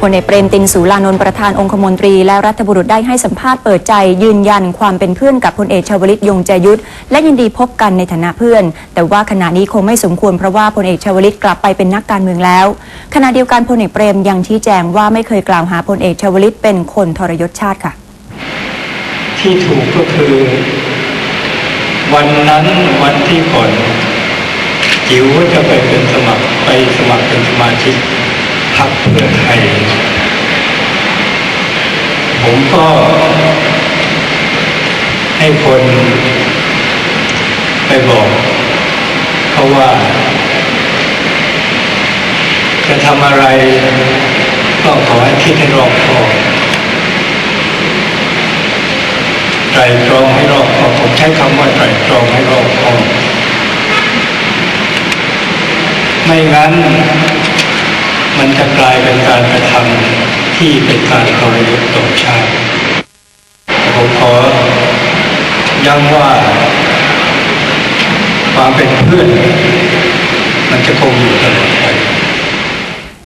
พลเอกเปรมตินสุรานนท์ประธานองคมนตรี และรัฐบุรุษได้ให้สัมภาษณ์เปิดใจ ยืนยันความเป็นเพื่อนกับพลเอกชวลิตยงใจยุทธและยินดีพบกันในฐานะเพื่อน แต่ว่าขณะนี้คงไม่สมควรเพราะว่าพลเอกชวลิตกลับไปเป็นนักการเมืองแล้วขณะเดียวกันพลเอกเปรมยังชี้แจงว่าไม่เคยกล่าวหาพลเอกชวลิตเป็นคนทรยศชาติค่ะ ที่ถูกก็คือ วันนั้นวันที่ก่อนจิ๋วจะไปเป็นสมัครไปสมัครเป็นสมาชิกพรรคเพื่อไทย ผมก็ให้คนไปบอกเขาว่า จะทำอะไรก็ขอให้คิดให้รอบคอบไตรตรองให้รอบคอบผมใช้คำว่าไตรตรองให้รอบคอบไม่งั้น มันจะกลายเป็นการกระทำ ที่เป็นการทรยศต่อชาติผมขอย้ำว่าความเป็นเพื่อน